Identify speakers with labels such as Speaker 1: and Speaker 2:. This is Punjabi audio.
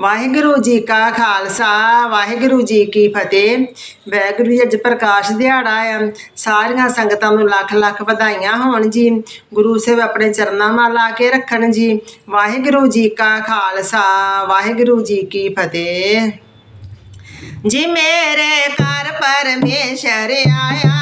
Speaker 1: ਵਾਹਿਗੁਰੂ ਜੀ ਕਾ ਖਾਲਸਾ ਵਾਹਿਗੁਰੂ ਜੀ ਕੀ ਫਤਿਹ ਵਾਹਿਗੁਰੂ ਜੀ ਅੱਜ ਪ੍ਰਕਾਸ਼ ਦਿਹਾੜਾ ਆ ਸਾਰੀਆਂ ਸੰਗਤਾਂ ਨੂੰ ਲੱਖ ਲੱਖ ਵਧਾਈਆਂ ਹੋਣ ਜੀ ਗੁਰੂ ਸੇਵ ਆਪਣੇ ਚਰਨਾਂ ਮਾ ਲਾ ਕੇ ਰੱਖਣ ਜੀ ਵਾਹਿਗੁਰੂ ਜੀ ਕਾ ਖਾਲਸਾ ਵਾਹਿਗੁਰੂ ਜੀ ਕੀ ਫਤਿਹ ਜੀ ਮੇਰੇ ਘਰ ਪਰਮੇਸ਼ਰ ਆਇਆ